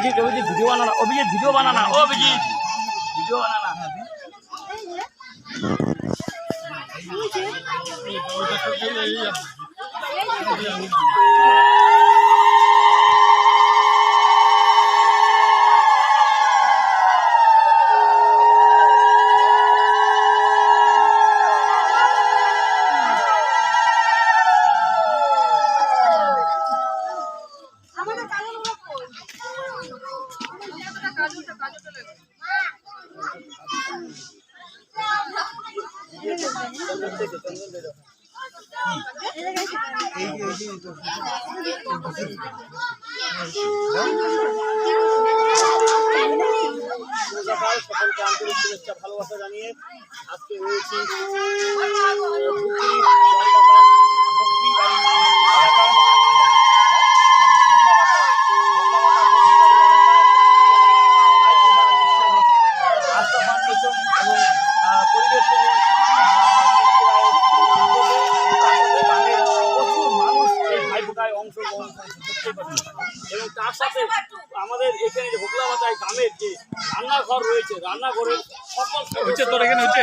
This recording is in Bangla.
ভিডিও বানানা ও বিজি ভিডিও বানানা কাজল কই কাজলটা কাজলটা লাগে সকাল সকলকে আন্তরিক ভালোবাসা জানিয়ে আজকে রয়েছি অংশগ্রহণ এবং তার সাথে আমাদের এখানে যে হোগলা বাতায় গ্রামের যে রান্নাঘর রয়েছে রান্নাঘরের সকল হচ্ছে তোর এখানে হচ্ছে?